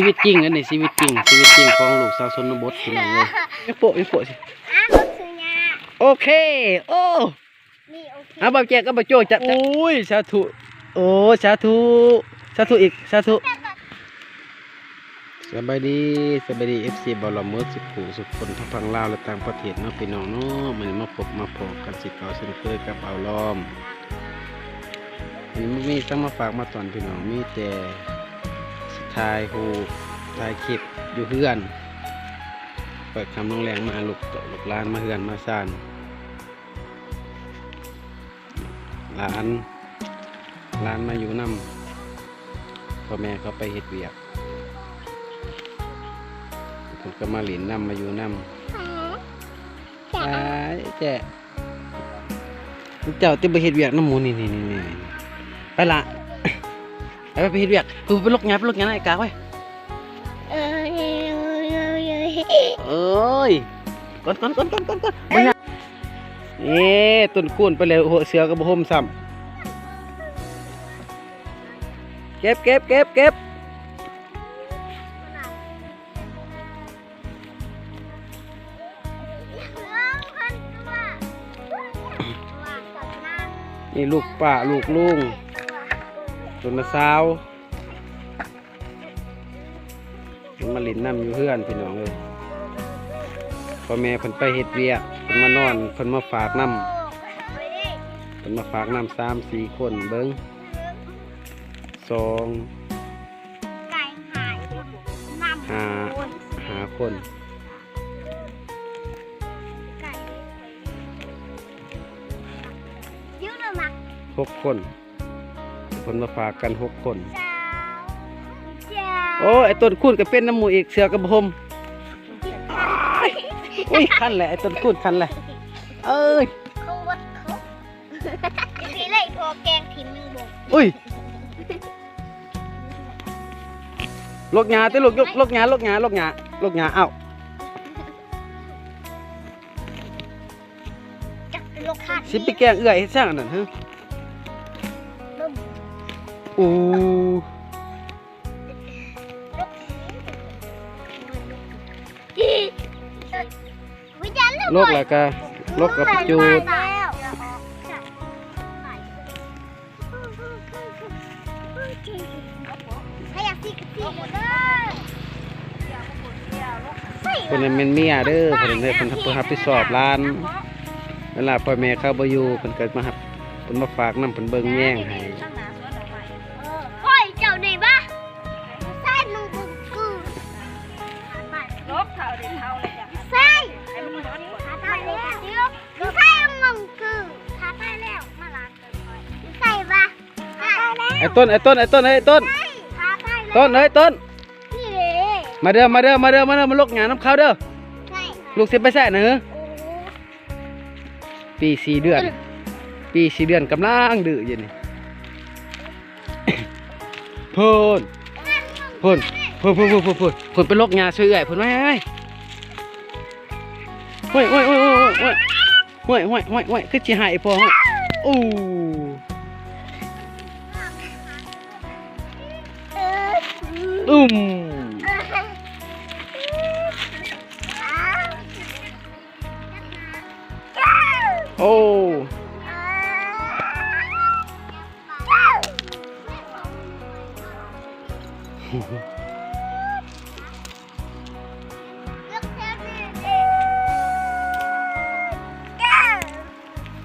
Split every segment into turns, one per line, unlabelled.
ชีวิตจริงอันนี้ชีวิตจริงชีวิตจริงของลูกสาวชนบทพี่น้องเลยไม่โปะไม่โปะสิ
อ้าวก็คือยา
โอเค โอ้
นี่โอเค
เอาบ่าวแจกก็บ่าวโจจับโอ้ยสาธุโอ้สาธุสาธุอีกสาธุสบายดีสบายดี FC บอลลอมเมอร์สุขุสุขคนทั้งพังลาวและต่างประเทศเนาะพี่น้องเนาะมันมาพบมาพบกันสิเก่าเช่นเคยกับเอาล้อมอันนี้ไม่มีทั้งมาฝากมาตอนพี่น้องมีแต่ สิทายฮูถ่ายคลิปอยู่เฮือน เปิดคำน้องแรงมาลูกลูกหลานมาเฮือนมาซ่านหลานหลานมาอยู่นำพ่อแม่เขาไปเฮ็ดเวียกผมก็มาหลินนำมาอยู่นำ
จ๋า
ตายแจ๊เจ้าติไปเฮ็ดเวียกน้ำมูนี่นี่นี่นี่ไปละ ไปไปเฮ็ดเวียกคือไปลกงานไปลกงานไอ้กาไว้
เอ้ยเอ้ยเอ้ยเอ้ย
เอ้ยก่อนก่อนก่อนก่อนก่อนก่อนมาเนี่ยเอ๊ต้นคูนไปเลยหัวเสือกับห่มซ้ำเก็บเก็บเก็บเก็บนี่ลูกป้าลูกลุง ต้นมะสาวมันมาหลินน้ำอยู่เพื่อนพี่น้องเลยพ่อแม่เพิ่นไปเฮ็ดเวียกเพิ่นมานอนเพิ่นมาฝากน้ำเพิ่นมาฝากน้ำสามสี่คนเบิ้งสองห้าหาคนหกคน เพิ่นมาฝากกันหกคน โอ้ไอ้ต้นคูนก็เป็นน้ำหมูอีกเสือกระพรมอุ้ยคันแหละไอ้ต้นคูนคันแหละเอ้ย
เขาวัดเขาทีเลยพอแกงถิ่นหนึ่งบก
อุ้ยลกหญ้าติลูกยกลกหญ้าลกหญ้าลกหญ้าลกหญ้าเอ้า
จักลูกค้า
สิไปแกล้งเอื้อยเฮ็ดซ่างอันนั่นฮะ อู้
วิจารณ์เรื่อง
โลกแล้วก็โลกกับจูด
ถ้าอยากซีกซีกเลย
คนนั้นเป็นเมียเด้อคนนั้นเด้อคนทำเพื่อรับผิดชอบร้าน เวลาพ่อแม่เข้าบ่อยู่เพิ่นเกิดมาหับเพิ่นมาฝากน้ำเพิ่นเบิ่งแย่งให้
ลบเท่าเด็กเท่าเลยจ้ะ
ใส่
ไอ้มันร้อนกว่า
ขาตายแล้วเดี๋ยวใส่มึงกูขาตายแล้วมาล้างกันก่อนใส่บ้าขาตายแล้ว
ไอ้ต้นไอ้ต้นไอ้ต้นไอ้ต้น
ขาตายแล้ว
ต้นเอ้ยต้น
นี่เลย
มาเด้อมาเด้อมาเด้อมาเด้อมาลกหญ้าน้ำข้าวเด้อ
ใส่
ลูกเสิไปแซ่เหรอ
โอ้
ปีสี่เดือน ปีสี่เดือนกำลังดื้ออยู่นี่พ่นพ่น พิ่นเพิ่นเพิ่นเพิ่นเพิ่นเพิ่นไปลกหญ้าช่วยเอื้อยเพิ่นไว้ไว้ไว้โอ้ยโอ้ยโอ้ยโอ้ยโอ้ยโอ้ยโอ้ยโอ้ยโอ้ยคือสิหายพอโอ้ยอู้
เออ
ตุ้มโอ้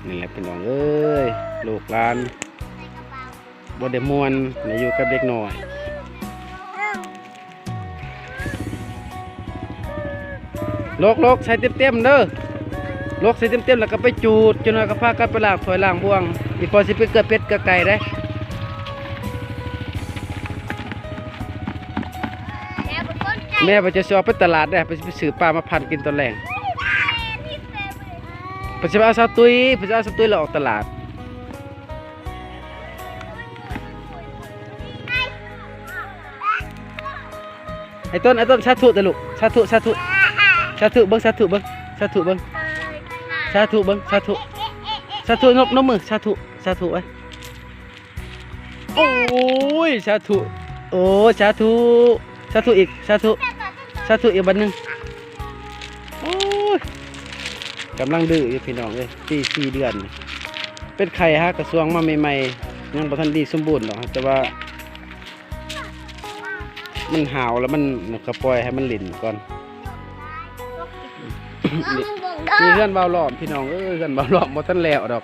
นี่แหละพี่น้องเอ้ยลูกหลานบ่ได้ม่วนได้อยู่กับเด็กหน้อยลกลกใส่เต็มๆเด้อลกใส่เต็มๆแล้วก็ไปจูดจนว่าก็พากันไปล้างถ้วยล้างบ่วง อีกพอสิไปเกลือเป็ดเกลือไก่ได้แม่ไปจะสิออไปตลาดได้ไปซื้อปลามาพันกินตอนแรง พระเจ้าสาวตุยพระเจ้าสาวตุยเราออกตลาด ไอต้นไอต้นชาถุตะลุกชาถุชาถุชาถุเบิ้งชาถุเบิ้งชาถุเบิ้งชาถุเบิ้งชาถุชาถุนกน้ำมือชาถุชาถุไว้โอ้ยชาถุโอ้ชาถุชาถุอีกชาถุชาถุอีกบันหนึ่ง กำลังดื้อพี่น้องเลยสี่สี่เดือน เป็นไข่ฮะกระทรวงมาใหม่ๆยังบ่ทันดีสมบูรณ์หรอกแต่ว่า มันหาวแล้วมันก็ปล่อยให้มันหลินก่อนมีเพื่อนเบาหลอมพี่น้องเอ้ยเพื่อนเบาหลอมบ่ทันแล้วดอก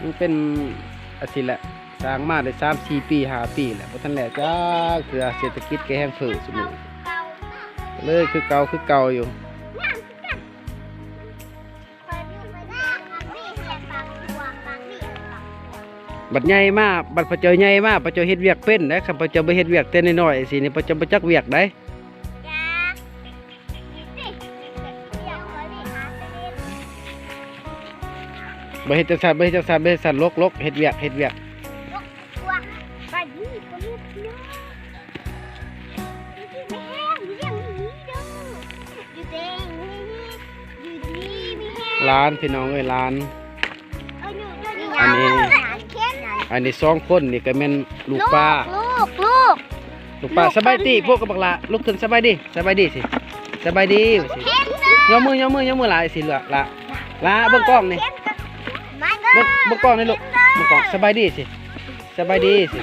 มันเป็นอาทิตย์ละสร้างมาได้สามสี่ปีห้าปีแหละบ่ทันแล้วจ้าคือเศรษฐกิจแกแห้งเฟ้อสมุเลยคือเก่าคือเก่าอยู่ บัดใหญ่มากบัดพระเจ้าใหญ่มากพระเจ้าเฮ็ดเวียกเป็นนะคันพระเจ้าบ่เฮ็ดเวียกแต่น้อยๆสินี่พระเจ้าบ่จักเวียกได้บ่เฮ็ดจังซั่นบ่เฮ็ดจังซั่นบ่เฮ็ดจังซั่นลกลกเฮ็ดเวียกเฮ็ดเวียกร้านพี่น้องเอ้ยร้านอันนี้ อันนี้สองคนนี่ก็แม่นลูกป้า
ลูกลูก
ลูกป้าสบายดีพวกกับบักละลุกขึ้นสบายดีสบายดีสิสบายดีสิ
เห็นเลย
ยกมือยกมือยกมือหลายสิละละละเบิ่งกล้องนี่
มาเด้
เบิ่งเบิ่งกล้องนี่ลูกเบิ่งกล้องสบายดีสิสบายดีสิ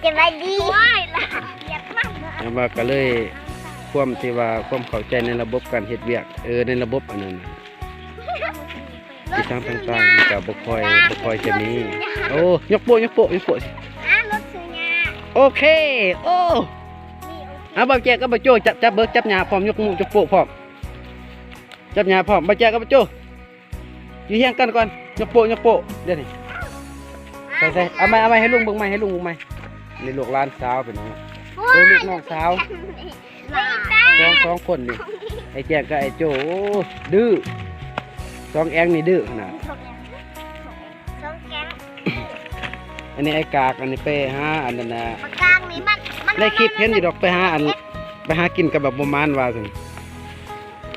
เก็บไว้ดีว้ายล่ะเก็บมากเลย
แล้วว่าก็เลยความที่ว่าความเข้าใจในระบบการเฮ็ดเวียกเออในระบบอันนั้น น่ะที่ทางต่างๆมันก็บ่ค่อยบ่ค่อยจะมีโอ้ยกโปะยกโปะยกโปะสิ
อะรถซื้อยา
โอเคโอ้
นี่โอเค
เอาบ่าวแจกกับบ่าวโจจับจับเบิกจับหญ้าพร้อมยกหมู่ยกโปะพร้อมจับหญ้าพร้อมบ่าวแจกกับบ่าวโจอยู่เฮียงกันก่อนยกโปะยกโปะเดี๋ยวนี้ใส่ใส่เอาไม้เอาไม้ให้ลุงเบิ่งไม้ให้ลุงเบิ่งไม้นี่ลูกหลานสาวเป็นน้องเออลูกน้องสาว
ไม่ได้
สองสองคนนี่ไอ้แจกกับไอ้โจโอ้ดื้อ สองแองนี่ดื้อขนาด
สองแก๊ง
อันนี้ไอ้กากอันนี้ไปหาอันนั้นน่ะ
ปากกลางนี่มันมัน
ในคลิปเห็นอยู่ดอกไปหาอันไปหากินกับแบบประมาณว่าซั่น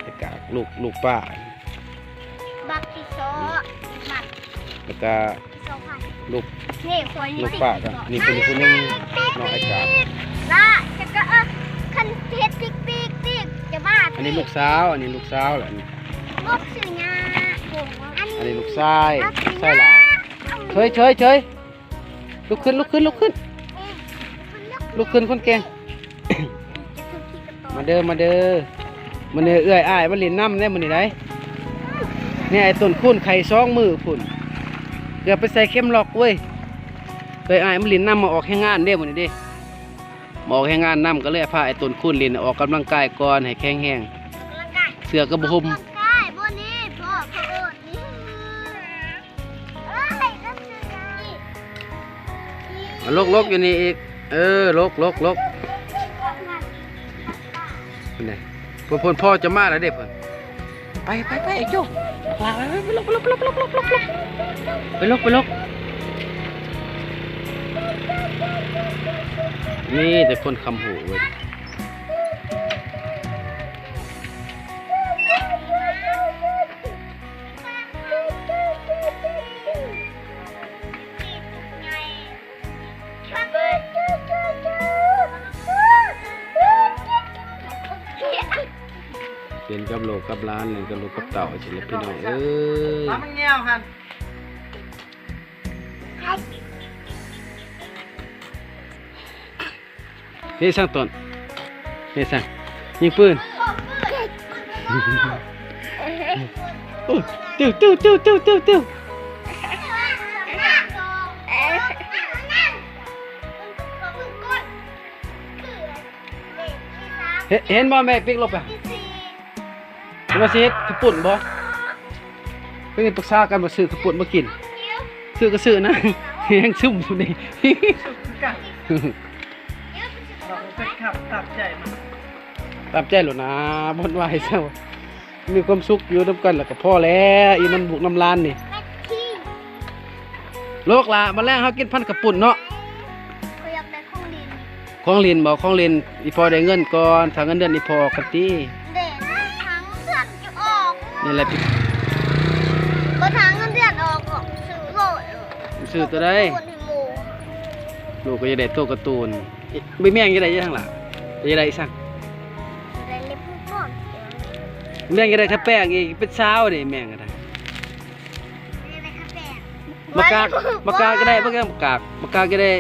ไอ้กากลูกลูกป้า
บักติโซบัก
แล้วก็
ติโซค่ะ
ลูก
นี่คน
ลูกป้าก็นี่เป็นคนหนึงน้องไอ้กาก
ล่ะจะก็เออคันเฮ็ดปิ๊กปิ๊กปิ๊กจะบ้า
อันนี้ลูกสาวอันนี้ลูกสาวแหละอันนี้
ลูกซื้อยา อัน
อัน
นี้
นี้ลูกชายชายหลาเฉยเฉยเฉยลุกขึ้นลุกขึ้นลุกขึ้นลุกขึ้นคนเก่งมาเด้อมาเด้อมาเด้อเอื้อยอ้ายมาเล่นน้ำได้มื้อนี้ได้เนี่ยไอ้ต้นคูนไข่ซองมือพุ่นเดี๋ยวไปใส่เข้มล็อกเว้ยเอ้ยอ้ายมาเล่นน้ำมาออกแห่งงานเด้มื้อนี้เด้มาออกแห่งงานน้ำก็เลยพาไอ้ต้นคูนเล่นออกกำลังกายก่อนให้แข็งแรงเสือกระบุม ลกลกอยู่นี่อีก เออลกลกลกนี่เพื่อนเพื่อนพ่อจะมาแล้วเด็กเพื่อนไปไปไปไอ้โจ้ลาไปไปไปลกไปลกไปลกไปลกไปลกไปลกไปลกนี่แต่คนคำหูเว้ย เรียนกับโลกกับร้านเรียนกับโลกกับเต่าสิละพี่น้องเอ้ย
มันเงี้ยวหัน
นี่สร้างต้นนี่สร้างยิงปืนโอ้ยติ้วติ้วติ้วติ้วติ้วติ้วเห็นเห็นบ่แม่ปิ๊กลบไป เห็นบ่สิเฮ็ดขาวปุ่นบ่เพิ่นปรึกษากันบ่ซื้อขาวปุ่นมากินซื้อก็ซื้อนะยังซุ่มอยู่นี่
กันเราไปขับตับใจมัน
ตามใจหรอนะบนวายเศร้ามีความสุขอยู่น้ำกันแล้วก็พ่อแล้วอีน้ำบุกน้ำลานนี่โลกละมาแรกเขากินพันกระปุ่นเนาะของเรียนบอกของเรียนอีพอได้เงินก่อนทางเงินเดือนอีพอกันตี
เด่นทั้ นี่
แหละพี่
ก็ทั้งเงินเดือนออกออกซื้อโหลด
ซื้อตัวใด
คนให้หมู
ลูกก็จะได้ตัวการ์ตูนอิไม่แม่งจะได้ยังหล่ะ
ม
เป็นยังไงสั่ง
อะไรเล็บผู้ป้อน
แม่งก็ได้ถ้าแป้งอีกเป็นสาวนี่แม่งก็ได้
อะไรครับแม่
มากากมากากก็ได้มากากมากากมากากก็ได้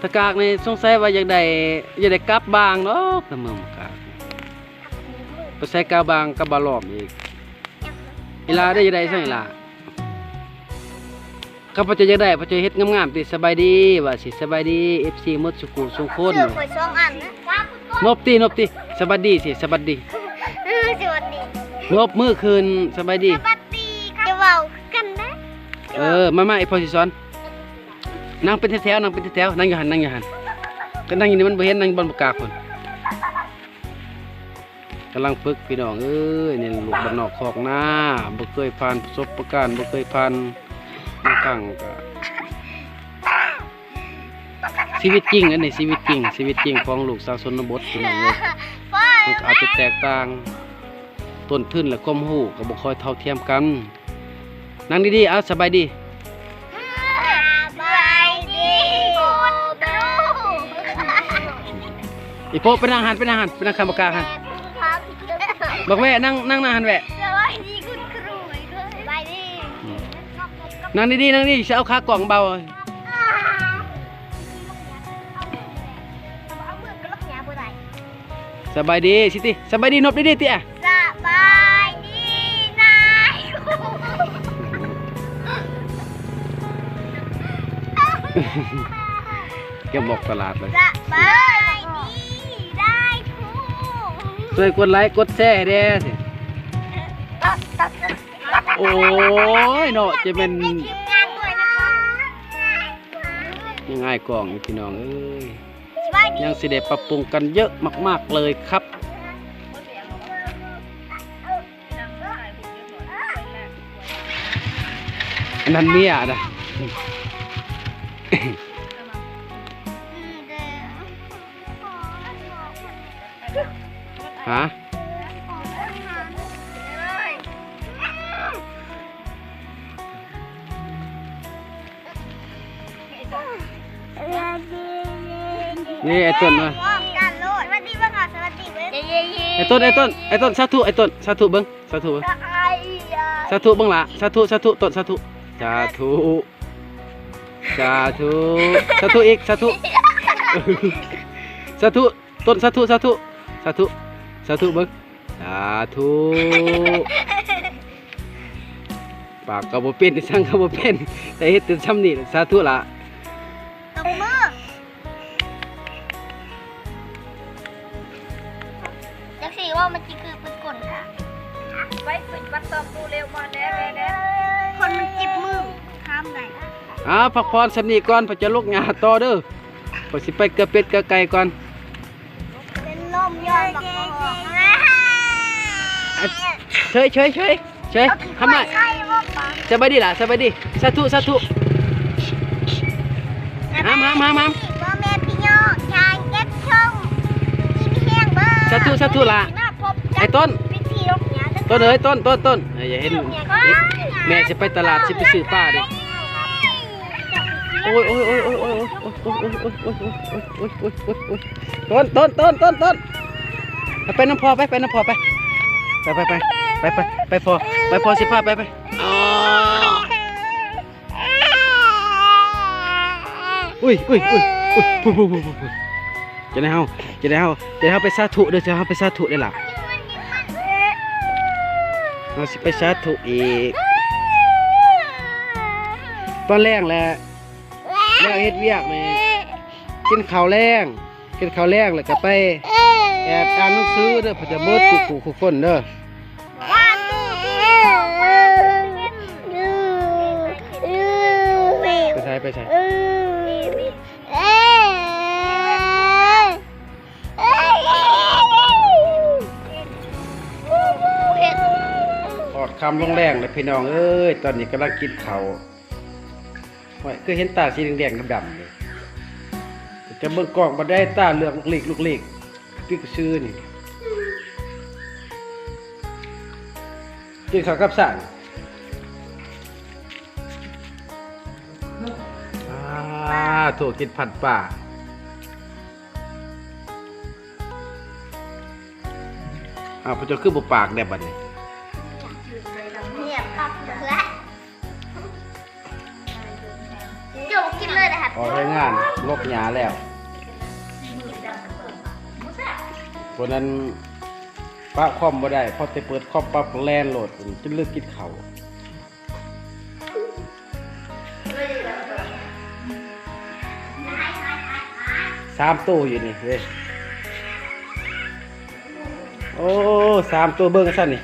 ถ้ากากนี่สงสัยว่าอยากได้อยากได้กลับบางเนาะแต่เมืองมากาก ไปใส่กาบางกับบาลอมอีกอีลาได้อยากได้สั่งอีลาข้าพเจ้าอยากได้พระเจ้าเฮ็ดงามๆติสบายดีว่าสิสบายดี FC หมดสุขุสุขคน
เสื้อข่อยสองอันนะว้าคุณก้อน
นบตินบติสบายดีสิสบายดี
เออสวัสดี
นบมือคืนสบายดี
สวัสดีครับจะเว้ากันนะ
เออมามาไอพอสิสอนนั่งเป็นแถวๆนั่งเป็นแถวๆนั่งอยู่หันนั่งอยู่หันก็นั่งอยู่นี่มันบ่เห็นนั่งบนบกล้าคน กำลังฝึกพี่น้องเอ้ยนี่ลูกบ้านนอกคอกหน้าบ่เคยผ่านประสบการณ์บ่เคยผ่านบางครั้งก็ชีวิตจริงอันนี้ชีวิตจริงชีวิตจริงของลูกสาวชนบทพี่น้องเอ้ย
พ่อ
มันก็อาจจะแตกต่างต้นทุนและความรู้ก็บ่ค่อยเท่าเทียมกันนั่งดีๆเอาสบายดี
สบายดีคุณครู
อีโปะเป็นอาหารเป็นอาหารเป็นอาหารปากกาหัน บอกแม่นั่งนั่งหน้าหันแหวะ
สบายดีคุณครูสบายดี
นั่งดีๆนั่งดีจะเอาขากล่องเบา
เอามือกระลักยาบ่ได้
สบายดีสิติสบายดีนบดีๆติอะ
สบายดีนายครู
แกบอกตลาดเลย
สบาย
ช่วยกดไลค์กดแชร์แด้สิโอ้ยเนาะจะเป็น
ทีมงานด้วยนะคะ
ง่ายกล่องพี่น้องเอ้ย
ยั
งสิได้ปรับปรุงกันเยอะมาก ๆเลยครับอันนั้นเมียนะ
เด้อ
ฮะนี่ไอ้ต้นมา
พร้อมกันโลดสวัสดีบ้างค่ะสวัสดีเว้ยเย้เย้
ไอ้ต้นไอ้ต้นไอ้ต้นสาธุไอ้ต้นสาธุเบิ้งสาธุเบิ้ง
ไอ้ยา
สาธุเบิ้งละสาธุสาธุต้นสาธุสาธุสาธุสาธุอีกสาธุสาธุต้นสาธุสาธุสาธุ สาธุเบิ้งสาธุปากก็บ่เป็นสั่งก็บ่เป็นแต่เฮ็ดแต่ซ้ำนี่สาธุละ
ตบมือจักสีว่ามันจิคือปืนกลค่ะ
ไปฝึกวัดตอบดูเร็วมาแน่แน่
คนมันจิบมือข้ามไหน
อ้าวพักผ่อนสำนีก่อนพอจะลุกงานต่อเด้อพอสิไปเกลือเป็ดเกลือไก่ก่อน
เป็นลม ยอนบัก
เฉยเฉยเฉยเฉยทำไม
ใช่ว่าปะ
สบายดีล่ะสบายดีสาธุสาธุหามหามามหาม
พ่อแม่พี่น้องชาเก็บชมกินแห้งเบ้อ
สาธุสาธุล่ะ
มาพบ
ไอ้ต้น
พิธีลกหยา
ต้นเอ้ยต้นต้นต้นเอ้ยอย่าเห็นแม่จะไปตลาดสิไปซื้อป้าดิโอ้ยโอ้ยโอ้ยโอ้ยโอ้ยโอ้ยโอ้ยโอ้ยโอ้ยโอ้ยโอ้ยโอ้ยโอ้ยโอ้ยโอ้ยต้นต้นต้นต้นต้น ไปน้ำพอไปไปน้ำพอไปไปไปไปไปไปไปพอไปพอสิพาไปไปอุ้ยอุ้ยอุ้ยอุ้ยปุ๊บปุ๊บปุ๊บปุ๊บจะได้เฮาจะได้เฮาจะได้เฮาไปสาธุเด้อจะเฮาไปสาธุได้ล่ะเราสิไปสาธุอีกตอนแรกแหละแล้วเฮ็ดเวียกนี่กินข้าวแรงกินข้าวแรงแล้วก็ไป อบอ่านหนังสือเด้อเพอจะเบิดกูกูกูคนเด้อไปใช้ไปใช้ออดคำลงแรงเลยพี่น้องเอ้ยตอนนี้กำลังกินเขาวโอ้ยคือเห็นตาสีแดงๆดำๆเลยจะเบิ่งกล้องมาได้ตาเหลืองลูกหลีกลูกหลีก พี่ก็ซื้อนี่กินข้าวกับสั่งอ่าถูกกินผัดป่าอ้าวพระเจ้าคือบ่ปากแดบบัดนี้
เงียบปั๊บและเดี๋ยวกินเลยนะครับ
ออกรายงานลกหยาแล้ว คนนั้นป้าคอมบ่ได้พอจะเปิดคอมปั๊บแลนโหลดจนเลิกกินข้าสามตัวอยู่นี่เว้ยโอ้สามตัวเบิ่งกันซั่นนี่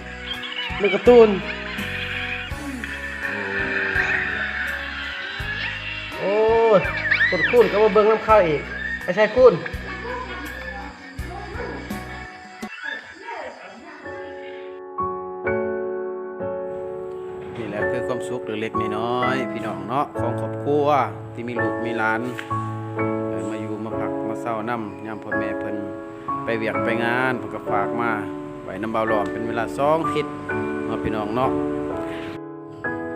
เบิ่งกร์ตูนโอ้ยกดคูณก็มาเบิ่งน้ำข้าวอีกไม่ใช่คูณ นี่แหละคือความสุขเล็กๆน้อยๆพี่น้องเนาะของครอบครัวที่มีลูกมีหลานเอ่อมาอยู่มาพักมาเศร้านํยามพ่อแม่เพิ่นไปเวียกไปงานเพิ่นก็ฝากมาไว้น้ำเบาหลอมเป็นเวลา2ทิศเนาพี่น้องเนาะ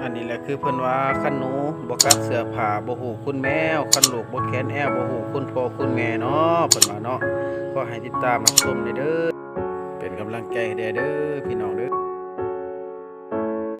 อันนี้แหละคือเพิ่นว่าคันหนูบกัดเสื้อผ้าบ่ฮู้คุณแมวคันลูกบ่แขนแอวบ่ฮู้คุณพ่อคุณแม่เนาะเพิ่นว่าเนาะก็ให้ติดตามรับชมเด้อเป็นกำลังใจเด้อพี่น้อง